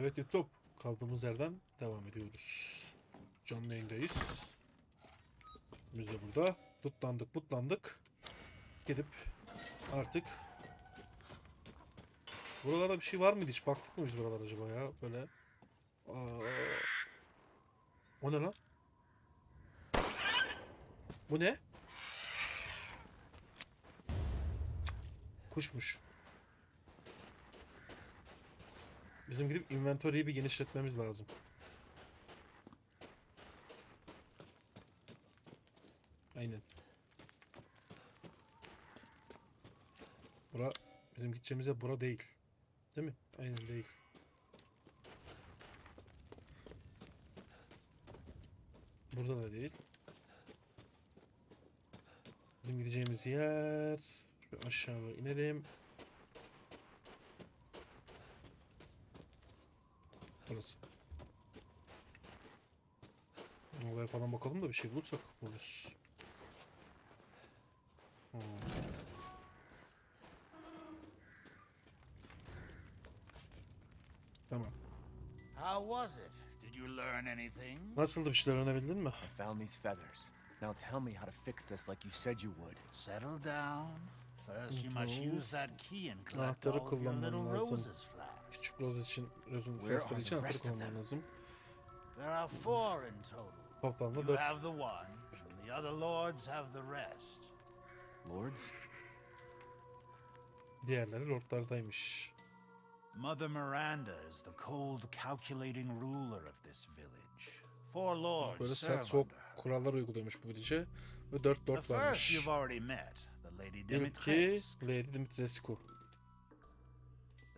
Evet YouTube. Kaldığımız yerden devam ediyoruz. Canlı yayındayız. Biz de burada. Tutlandık putlandık. Gidip artık Buralarda bir şey var mıydı hiç? Baktık mı biz buralara acaba ya? Böyle. Aa, o ne lan? Bu ne? Kuşmuş. Bizim gidip inventory'yi bir genişletmemiz lazım. Aynen. Bura bizim gideceğimiz yer bura değil. Değil mi? Aynen değil. Burada da değil. Bizim gideceğimiz yer aşağı inelim. Burası. Oraya falan bakalım da bir şey bulursak buluruz. Hmm. Tamam. How was it? Did you learn anything? Nasıldı bir şeyler öğrenebildin mi? I found these feathers. Now tell me how to fix this like you said you would. Settle down. First, you must use that key and collect all your little roses. Küçük roz için, are fiyatları için the kullanman them? lazım. There are four in total. Toplamda You dört. have the one, and the other lords have the rest. Lords? Diğerleri lordlardaymış. Mother Miranda is the cold, calculating ruler of this village. Four lords Böyle sert soğuk kurallar uyguluyormuş bu village'e. Ve dört The lord first varmış. you've already met, the Lady Dimitrescu. Lady Dimitrescu.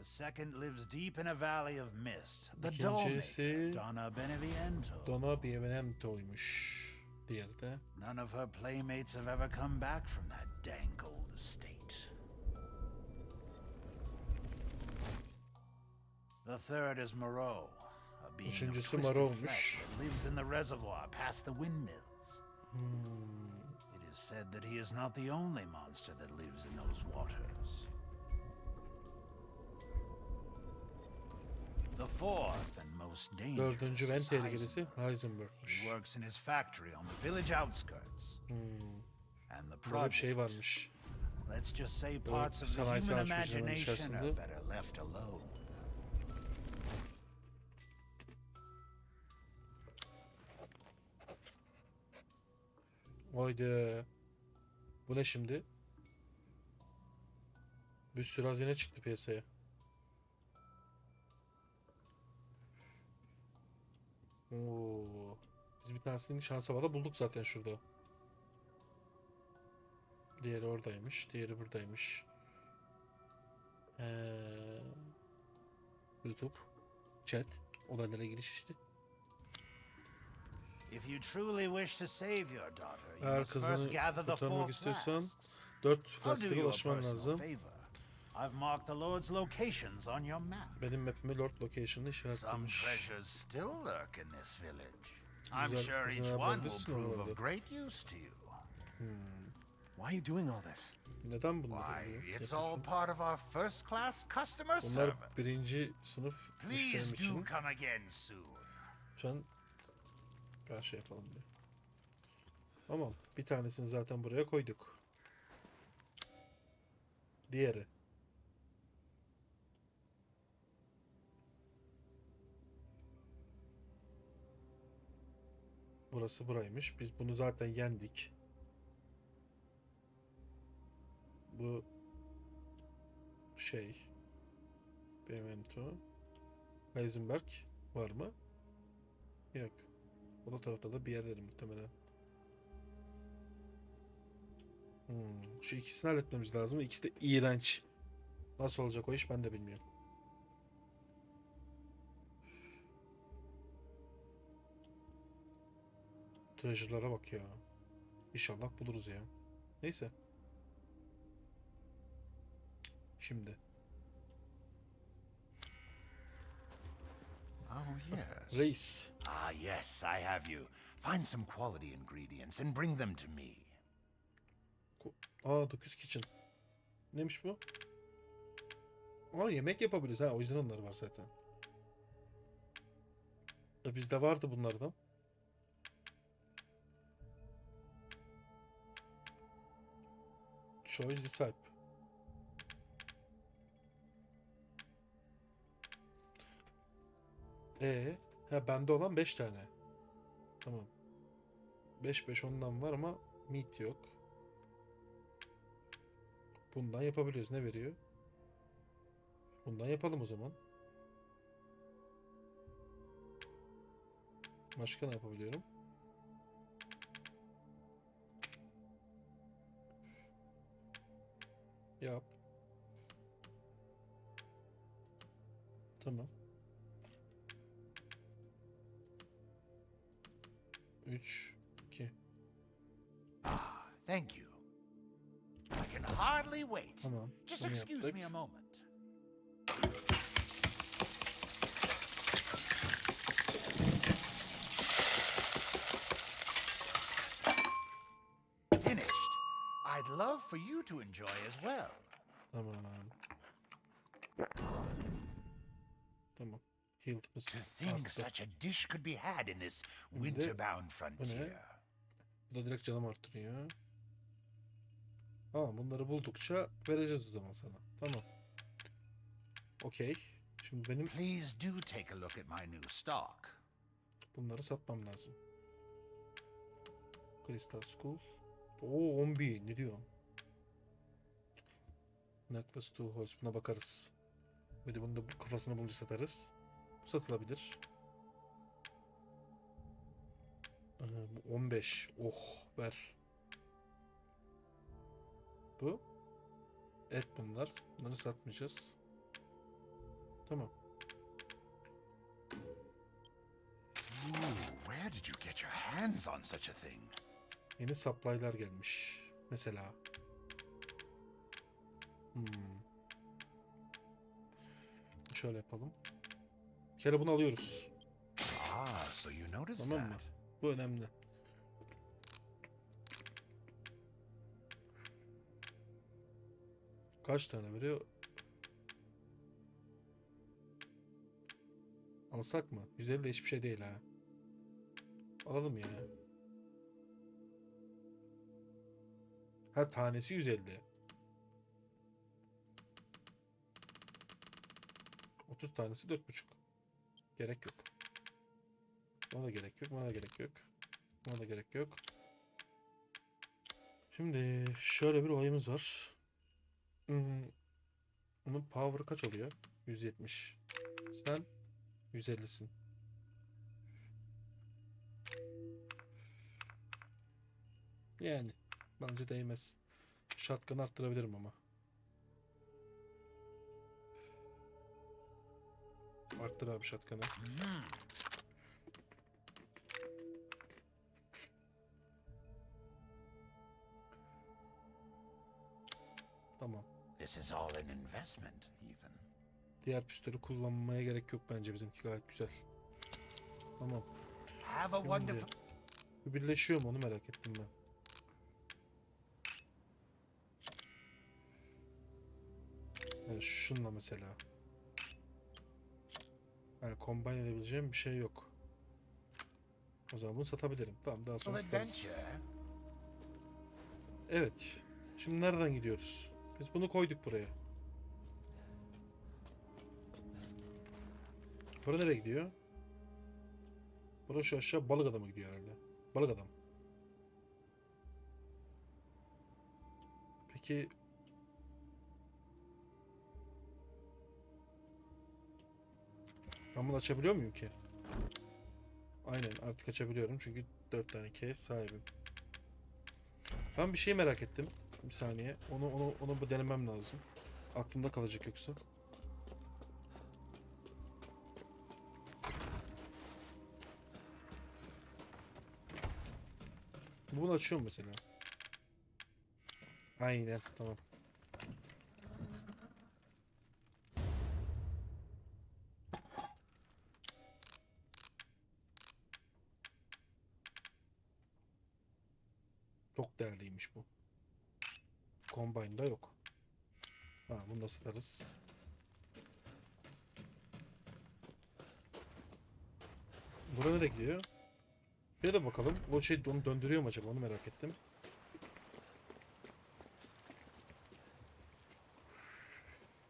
The second lives deep in a valley of mist. The dollmaker, Donna Beneviento. Donna Bievenento'ymuş. Diğeri de. None of her playmates have ever come back from that dank old estate. The third is Moreau, a being of Üçüncüsü twisted Moreau'muş. flesh that lives in the reservoir past the windmills. Hmm. It is said that he is not the only monster that lives in those waters. Dördüncü ve en is tehlikelisi Heisenberg. Heisenberg'miş. He works in his factory on the village outskirts. And the Burada bir project, şey varmış. let's just say parts of the human imagination are better left alone. Haydi. Bu ne şimdi? Bir sürü hazine çıktı piyasaya. Oo. Biz bir tanesini şans havada bulduk zaten şurada. Diğeri oradaymış. Diğeri buradaymış. Ee, YouTube. Chat. Olaylara giriş işte. If you truly wish to save your daughter, you Eğer must kızını first gather the kurtarmak four istiyorsan flasks. dört I'll do flask'a you a ulaşman personal lazım. favor. I've marked the Lord's locations on your map. Benim map'ime Lord Location'ı Some işaretlemiş. treasures still lurk in this village. I'm Güzel- sure güzel each one will bulabilirsin prove oralarda. of great use to you. Why are you doing all this? Neden bunları Why, yapıyor- it's all yapıyorsun? part of our first class customer Bunlar service. birinci sınıf Please müşterim do için. come again soon. Lütfen her şey yapalım diye. Tamam. Bir tanesini zaten buraya koyduk. Diğeri. Burası buraymış. Biz bunu zaten yendik. Bu şey Memento Heisenberg var mı? Yok. O da tarafta da bir yerleri muhtemelen. Hmm. Şu ikisini halletmemiz lazım. İkisi de iğrenç. Nasıl olacak o iş ben de bilmiyorum. Treasure'lara bak ya. İnşallah buluruz ya. Neyse. Şimdi. Oh, yes. Reis. Ah, yes, I have you. Find some quality ingredients and bring them to me. Aa 9 Kitchen. Neymiş bu? Aa yemek yapabiliriz ha. O yüzden onlar var zaten. E bizde vardı bunlardan. Choice decide. E, ha bende olan 5 tane. Tamam. 5 5 ondan var ama meat yok. Bundan yapabiliyoruz. Ne veriyor? Bundan yapalım o zaman. Başka ne yapabiliyorum? Yap. Tamam. 3 2 Ah, thank you. I can hardly wait. Tamam. Just bunu excuse yaptık. me a moment. Love for you to enjoy as well. Tamam. Tamam. Healed'ımız To think arttı. such a dish could be had in this Şimdi winterbound frontier. Bu da direkt canım arttırıyor. Tamam bunları buldukça vereceğiz o zaman sana. Tamam. Okey. Şimdi benim Please do take a look at my new stock. bunları satmam lazım. Crystal School. Oo 10 bin. Ne diyorsun? Necklace to Holes. Buna bakarız. Bir de bunu da bu kafasına bulunca satarız. Bu satılabilir. Ee, bu 15. Oh ver. Bu. Et bunlar. Bunları satmayacağız. Tamam. Where did you get your hands on such a thing? Yeni supply'lar gelmiş. Mesela. Hmm. Şöyle yapalım. Bir kere bunu alıyoruz. Ah, so you noticed Tamam mı? Bu önemli. Kaç tane veriyor? Alsak mı? 150 de hiçbir şey değil ha. Alalım ya. Ha tanesi 150. 30 tanesi 4,5. Gerek yok. Buna da gerek yok. Buna da gerek yok. Buna da gerek yok. Şimdi şöyle bir olayımız var. Hmm, Bunun power kaç oluyor? 170. Sen 150'sin. Yani bence değmez. Shotgun arttırabilirim ama. Arttır abi. Hmm. Tamam. This is all an investment, even. Diğer pistolü kullanmaya gerek yok bence bizimki gayet güzel. Tamam. Have a wonderful. bu birleşiyor mu onu merak ettim ben. Yani şunla mesela. Yani combine edebileceğim bir şey yok. O zaman bunu satabilirim. Tamam daha sonra satarız. Evet. Şimdi nereden gidiyoruz? Biz bunu koyduk buraya. Bura nereye gidiyor? Burası şu aşağı balık adamı gidiyor herhalde. Balık adam. Peki ben bunu açabiliyor muyum ki? Aynen artık açabiliyorum çünkü 4 tane kez sahibim. Ben bir şey merak ettim. Bir saniye. Onu onu onu bir denemem lazım. Aklımda kalacak yoksa. Bunu açıyorum mesela. Aynen tamam. Satarız. Bura nereye gidiyor? Bir de bakalım. O şey onu döndürüyor mu acaba? Onu merak ettim.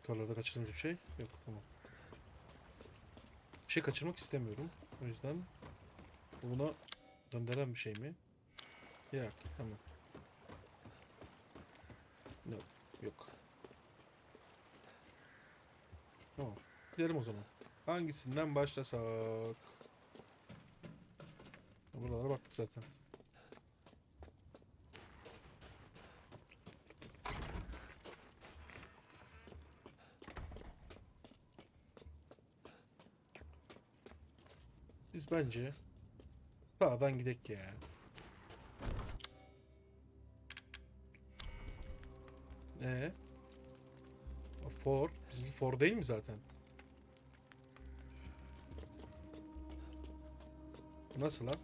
Yukarılarda kaçırdığımız bir şey yok. Tamam. Bir şey kaçırmak istemiyorum. O yüzden bu buna döndüren bir şey mi? Yok. Tamam. Yok. Yok. Tamam. Gidelim o zaman. Hangisinden başlasak? Buralara baktık zaten. Biz bence sağdan gidek ya. Ee? For. Bizimki for değil mi zaten? Nasıl lan?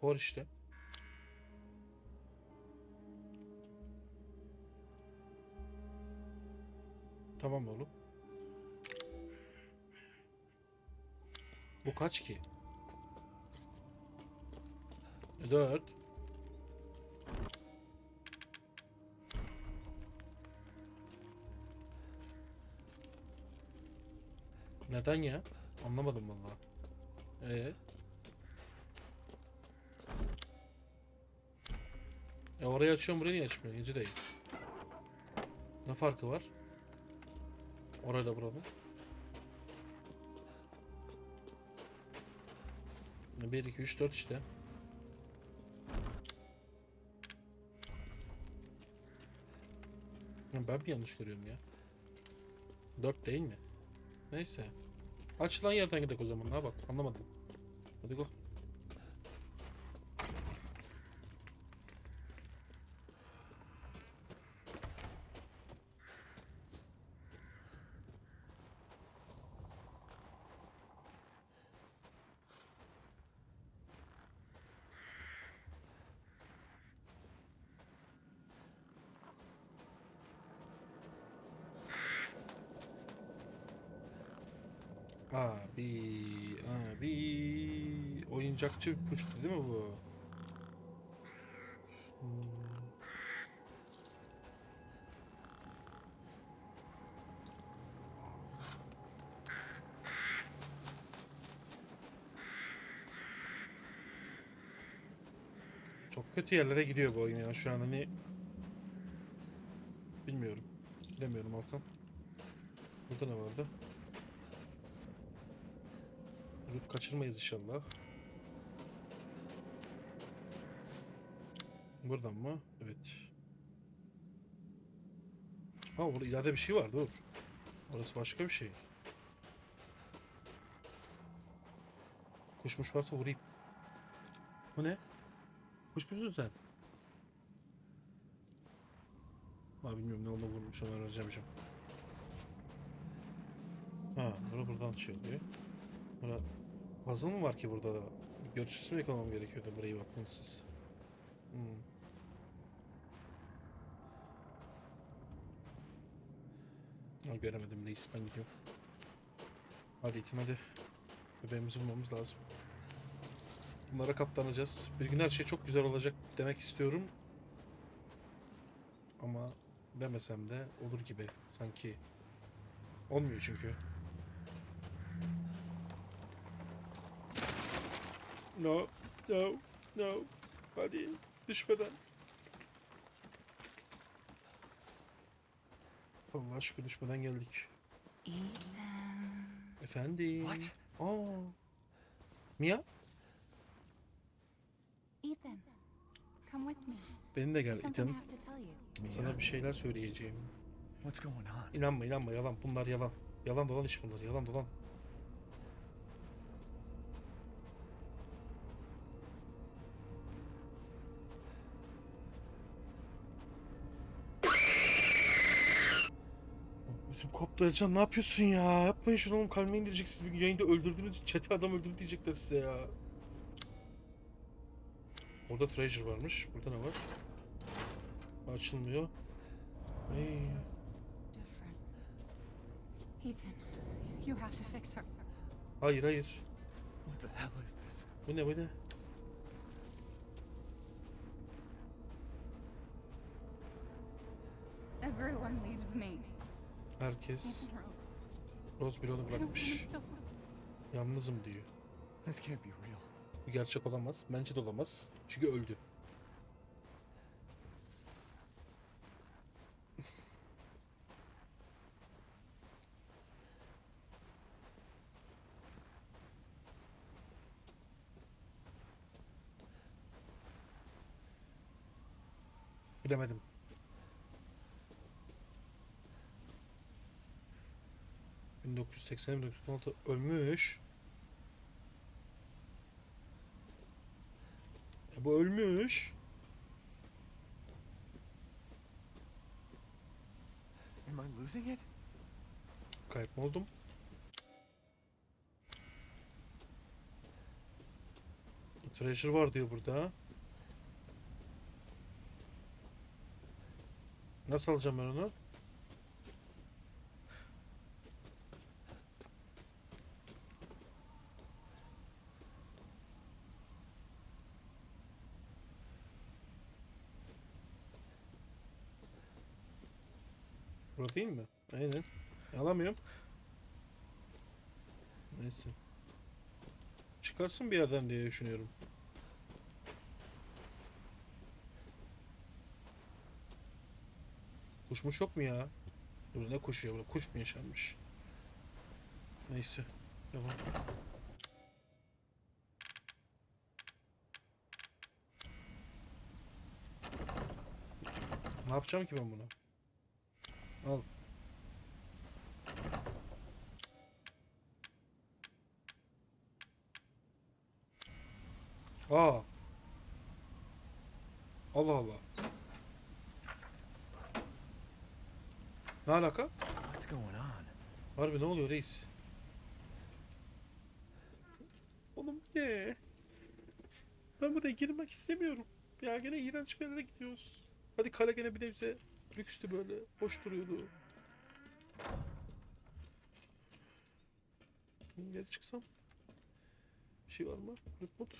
For işte. Tamam oğlum. Bu kaç ki? E, 4 Neden ya? Anlamadım vallahi. Ee? E orayı açıyorum burayı niye açmıyor? Gece değil. Ne farkı var? Orayla buranın. 1, 2, 3, 4 işte. Ya Ben mi yanlış görüyorum ya? 4 değil mi? Neyse. Açılan yerden gidelim o zaman. Ha bak anlamadım. Hadi go. Abi, abi. Oyuncakçı puştu değil mi bu? Çok kötü yerlere gidiyor bu oyun ya şu an hani bilmiyorum. Bilemiyorum Altan. Burada ne vardı? Loot kaçırmayız inşallah. Buradan mı? Evet. Ha orada ileride bir şey var dur. Orası başka bir şey. Kuşmuş varsa vurayım. Bu ne? Kuş musun sen? Ha bilmiyorum ne olduğunu vurmuş onu öğreneceğim şimdi. Ha bura buradan şey oluyor. Bura Puzzle mı var ki burada da? Görüşüsü mü yakalamam gerekiyordu burayı bakmışsız. Hmm. Ha, göremedim reis ben gidiyorum. Hadi itin hadi. Bebeğimizi bulmamız lazım. Bunlara katlanacağız. Bir gün her şey çok güzel olacak demek istiyorum. Ama demesem de olur gibi sanki. Olmuyor çünkü. No, no, no. Hadi düşmeden. Allah şükür düşmeden geldik. Efendim. What? Aa. Mia? Ethan, come with me. Gel There's something I Ethan. Sana bir şeyler söyleyeceğim. What's going on? İnanma inanma yalan. Bunlar yalan. Yalan dolan iş bunlar. Yalan dolan. Bizim koptu Ercan ne yapıyorsun ya? Yapmayın şunu oğlum kalbime indireceksiniz. Bir gün yayında öldürdünüz. Çete adam öldürdü diyecekler size ya. Orada treasure varmış. Burada ne var? Açılmıyor. Hey. Different. Ethan, you have to fix her. Hayır hayır. What the hell is this? Bu ne bu ne? Everyone leaves me. Herkes Rose. Bir onu bırakmış. Yalnızım diyor. Bu gerçek olamaz. Bence de olamaz. Çünkü öldü. Bilemedim. ...1980-1996 ölmüş. E bu ölmüş. Am I losing it? Kayıp mı oldum? Treasure var diyor burada. Nasıl alacağım ben onu? Burada değil mi? Aynen. Alamıyorum. Neyse. Çıkarsın bir yerden diye düşünüyorum. Kuşmuş yok mu ya? Burada ne kuşu ya? Burada kuş mu yaşanmış? Neyse. Devam. Ne yapacağım ki ben bunu? Al. Aa. Allah Allah. Ne alaka? What's going on? Harbi ne oluyor reis? Oğlum ne? Ben buraya girmek istemiyorum. Ya gene iğrenç bir yere gidiyoruz. Hadi kale gene bir nebze lükstü böyle. Hoş duruyordu. Geri çıksam. Bir şey var mı? Remote.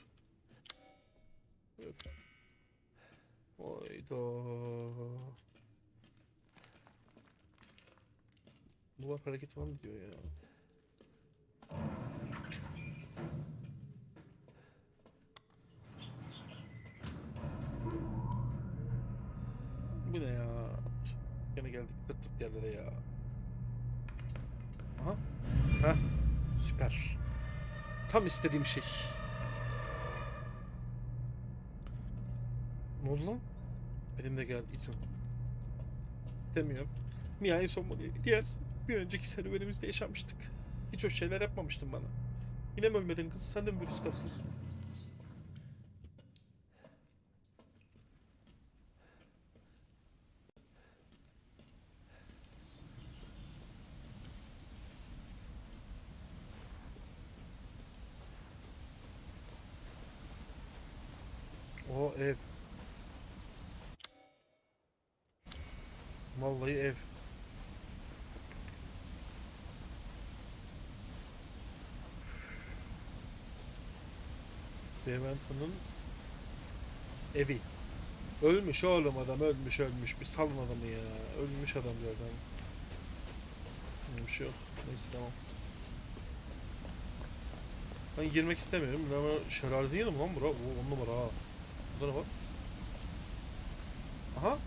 Yok. Hayda. Duvar hareket mı diyor ya. Bu ne ya? Geldik tık yerlere ya. Aha. Heh. Süper. Tam istediğim şey. Ne oldu lan? Benim de geldi Ethan. İstemiyorum. Mia'yı sonmalıydı. Diğer bir önceki serüvenimizde yaşamıştık. Hiç hoş şeyler yapmamıştın bana. Yine mi ölmedin kız? Sen de mi virüs kasıyorsun? O ev. Vallahi ev. Dementa'nın evi. Ölmüş oğlum adam ölmüş ölmüş. Bir salın adamı ya. Ölmüş adam bir adam. Bir şey yok. Neyse tamam. Ben girmek istemiyorum. Şelale değil mi lan bura? O on numara ha. Burada ne var? Aha.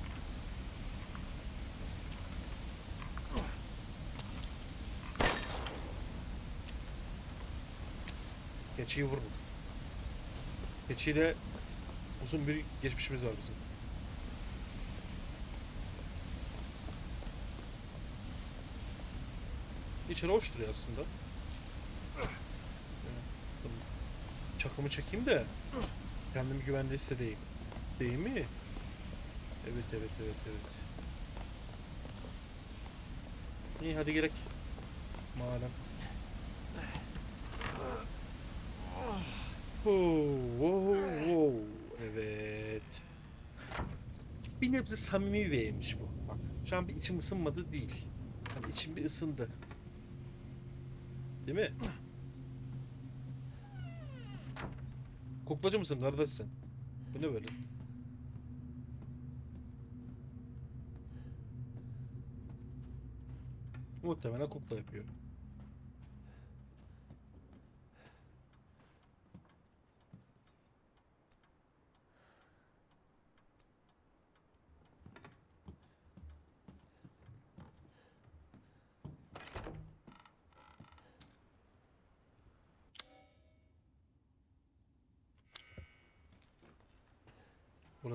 Keçiyi vururum. Keçiyle uzun bir geçmişimiz var bizim. İçeri hoş duruyor aslında. Çakımı çekeyim de kendimi güvende hissedeyim. Değil mi? Evet evet evet evet. İyi hadi gerek. Madem. wow, wow. Evet. Bir nebze samimi bir bu. Bak şu an bir içim ısınmadı değil. Hani içim bir ısındı. Değil mi? Kuklacı mısın? Neredesin? Bu ne böyle? Muhtemelen kukla yapıyor.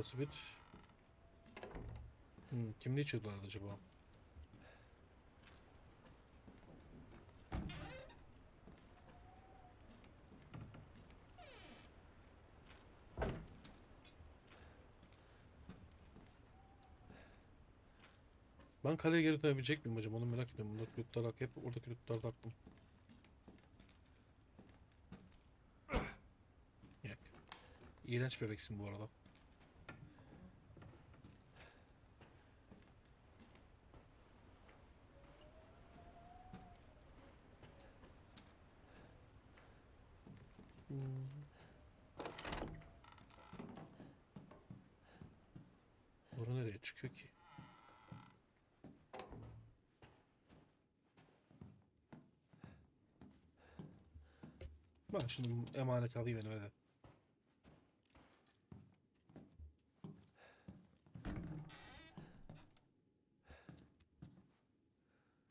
Burası bir... Hmm, kim ne içiyorlardı acaba? Ben kaleye geri dönebilecek miyim acaba? Onu merak ediyorum. Buradaki lootlar hak hep oradaki lootlar da aklım. Yok. İğrenç bebeksin bu arada. Çıkıyor ki? Ben şimdi emanet alayım elime de.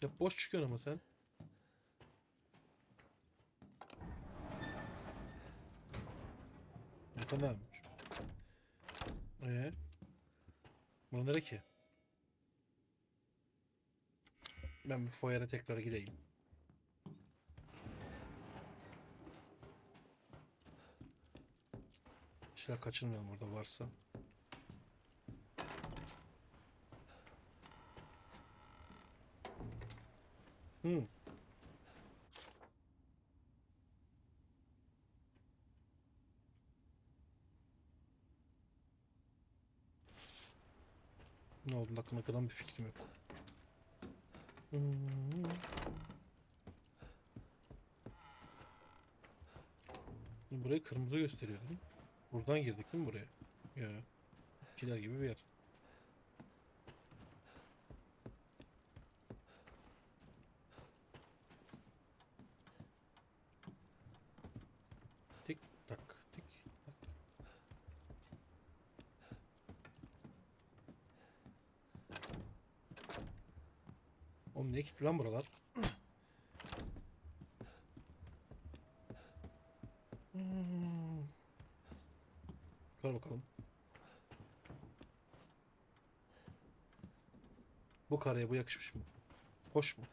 Ya boş çıkıyorsun ama sen. Yatan ne yapmış? Nere ki? Ben bir foyere tekrar gideyim. Bir şeyler kaçırmayalım orada varsa. Hmm. Ne oldu hakkında kadar bir fikrim yok. Hmm. Burayı kırmızı gösteriyor değil mi? Buradan girdik değil mi buraya? Ya. Kiler gibi bir yer. Kilitli lan buralar? Hmm. Bakalım. Bu kareye bu yakışmış mı? Hoş mu?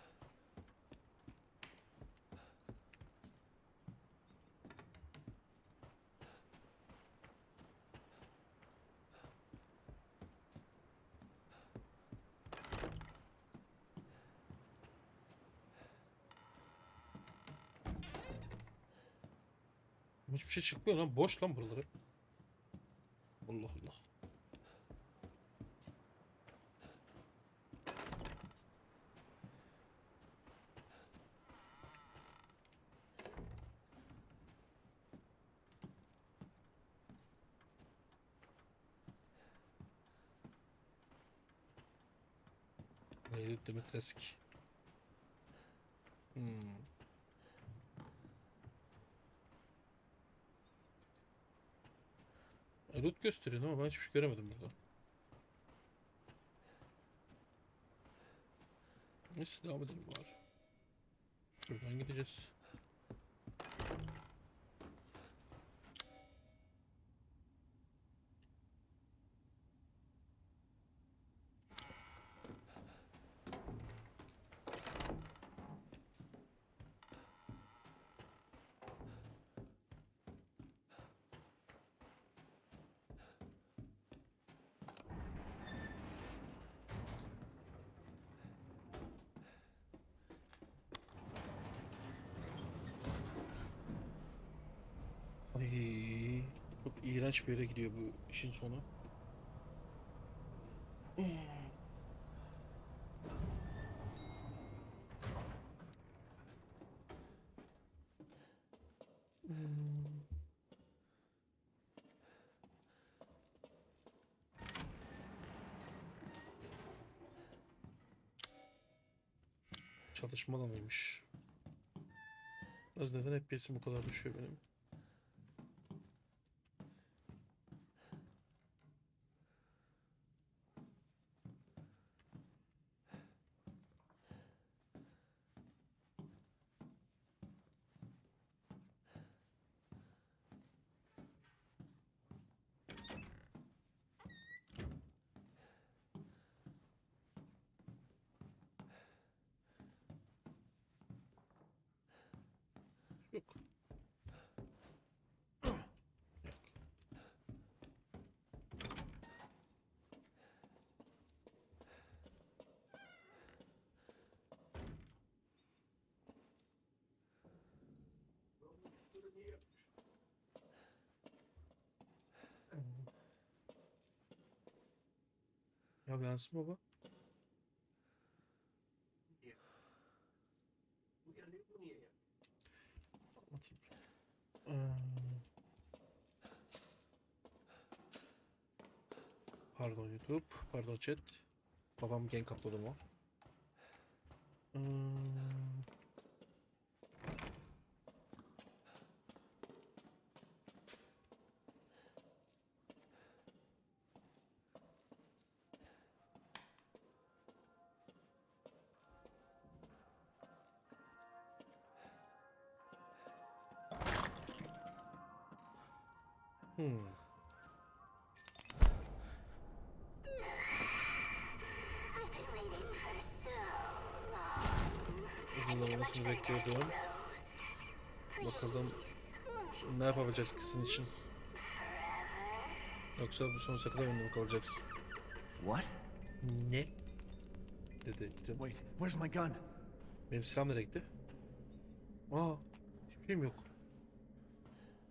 Hiçbir şey çıkmıyor lan. Boş lan buraları. Allah Allah. Lady Dimitrescu. Hmm. E, Loot gösteriyor ama ben hiçbir şey göremedim burada. Neyse devam edelim bari. Şuradan gideceğiz. iğrenç bir yere gidiyor bu işin sonu. Çalışma alanıymış. Az neden hep birisi bu kadar düşüyor benim? Ya yansın baba. Ee, Pardon YouTube, pardon chat. Babam gen kapladı mı? Ee, Uzun olmasını bekliyordum. Close. Bakalım ne yapabileceğiz kızın için. Yoksa bu sonsuza kadar önüne mi kalacaksın? What? Ne? Dedi. dedim. Wait, where's my gun? Benim silahım nereye gitti? Aa, hiçbir şeyim yok.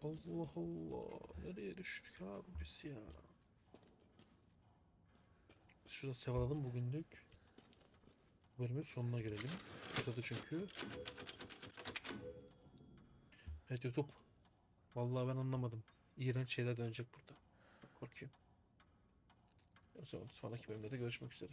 Allah Allah. Nereye düştük abi biz ya? Şurada sevalalım bugünlük. Bölümün sonuna gelelim. Uzadı çünkü. Evet YouTube. Vallahi ben anlamadım. İğrenç şeyler dönecek burada. Korkuyorum. O zaman sonraki bölümde de görüşmek üzere.